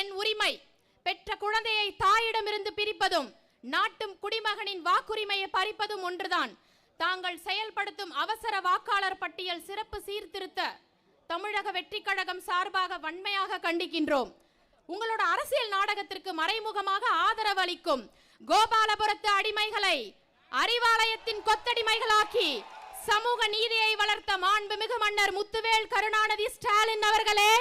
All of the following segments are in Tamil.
என் உரிமை. பெற்ற குழந்தையை தாயிடமிருந்து பிரிப்பதும் நாட்டும் குடிமகனின் வாக்குரிமையை பறிப்பதும் ஒன்றுதான். தாங்கள் செயல்படுத்தும் அவசர வாக்காளர் பட்டியல் சிறப்பு சீர்திருத்த தமிழக வெற்றி கழகம் சார்பாக வன்மையாக கண்டிக்கின்றோம். உங்களோட அரசியல் நாடகத்திற்கு மறைமுகமாக ஆதரவு அளிக்கும் கோபாலபுரத்து அடிமைகளை அறிவாலயத்தின் கொத்தடிமைகளாக்கி சமூக நீதியை வளர்த்த மாண்புமிகு மன்னர் முத்துவேல் கருணாநிதி ஸ்டாலின் அவர்களே!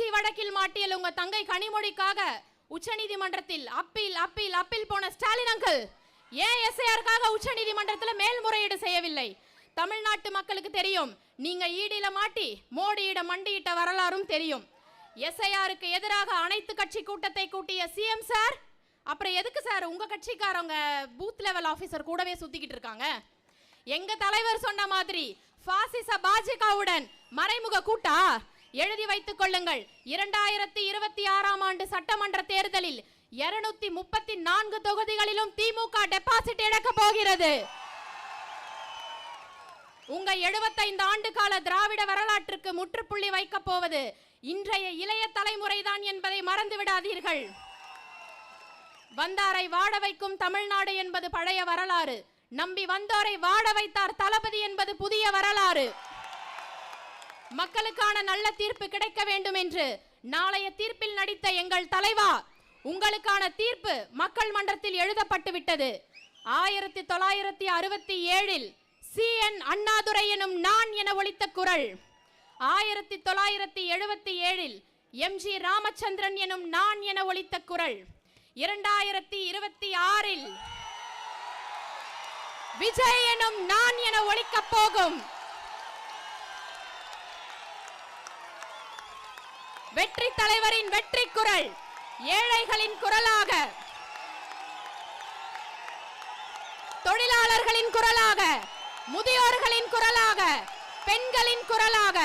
டூ ஜி வழக்கில் மாட்டியல் உங்க தங்கை கனிமொழிக்காக உச்சநீதிமன்றத்தில் அப்பீல் அப்பீல் அப்பீல் போன ஸ்டாலின் அங்கிள். ஏன் எஸ்ஐஆருக்காக உச்சநீதிமன்றத்தில் மேல்முறையீடு செய்யவில்லை? தமிழ்நாட்டு மக்களுக்கு தெரியும். நீங்க ஈடியில மாட்டி மோடியிட மண்டியிட்ட வரலாறும் தெரியும். எஸ்ஐஆருக்கு எதிராக அனைத்து கட்சி கூட்டத்தை கூட்டிய சிஎம் சார் அப்புறம் எதுக்கு சார் உங்க கட்சிக்காரங்க பூத் லெவல் ஆஃபீஸர் கூடவே சுத்திக்கிட்டு இருக்காங்க? எங்க தலைவர் சொன்ன மாதிரி பாசிச பாஜகவுடன் மறைமுக கூட்டா? எழுதி வைத்துக் கொள்ளுங்கள். இரண்டாயிரத்தி இருபத்தி ஆறாம் ஆண்டு சட்டமன்ற தேர்தலில் இருநூத்தி முப்பத்தி நான்கு தொகுதிகளிலும் திமுக டெபாசிட் இழக்க போகிறது. உங்க 75 ஆண்டு கால திராவிட வரலாற்றுக்கு முற்றுப்புள்ளி வைக்க போவது இன்றைய இளைய தலைமுறைதான் என்பதை மறந்து விடாதீர்கள். வந்தாரை வாட வைக்கும் தமிழ்நாடு என்பது பழைய வரலாறு. நம்பி வந்தோரை வாட வைத்தார் தளபதி என்பது புதிய வரலாறு. மக்களுக்கான நல்ல தீர்ப்பு கிடைக்க வேண்டும் என்று நாளைய தீர்ப்பில் நடித்த எங்கள் தலைவா உங்களுக்கான தீர்ப்பு மக்கள் மன்றத்தில் எழுதப்பட்டு விட்டது. ஆயிரத்தி தொள்ளாயிரத்தி அறுபத்தி ஏழில் சி. என். அண்ணாதுரை எனும் நான் என ஒழித்த குரல். ஆயிரத்தி தொள்ளாயிரத்தி எழுபத்தி ஏழில் எம்ஜி ராமச்சந்திரன் எனும் நான் என ஒலித்த குரல். இரண்டாயிரத்தி இருபத்தி ஆறில் விஜய் எனும் நான் என ஒலிக்கப் போகும். வெற்றி தலைவரின் வெற்றி குரல் ஏழைகளின் குரலாக. தொழிலாளர்களின் குரலாக முதியோர்களின் குரலாக பெண்களின் குரலாக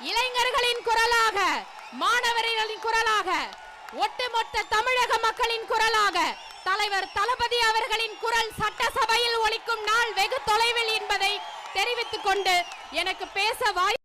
இளைஞர்களின் குரலாக மாணவர்களின் குரலாக ஒட்டுமொத்த தமிழக மக்களின் குரலாக தலைவர் தளபதி அவர்களின் குரல் சட்டசபையில் ஒழிக்கும் நாள் வெகு தொலைவில் என்பதை தெரிவித்துக் கொண்டு எனக்கு பேச வாய்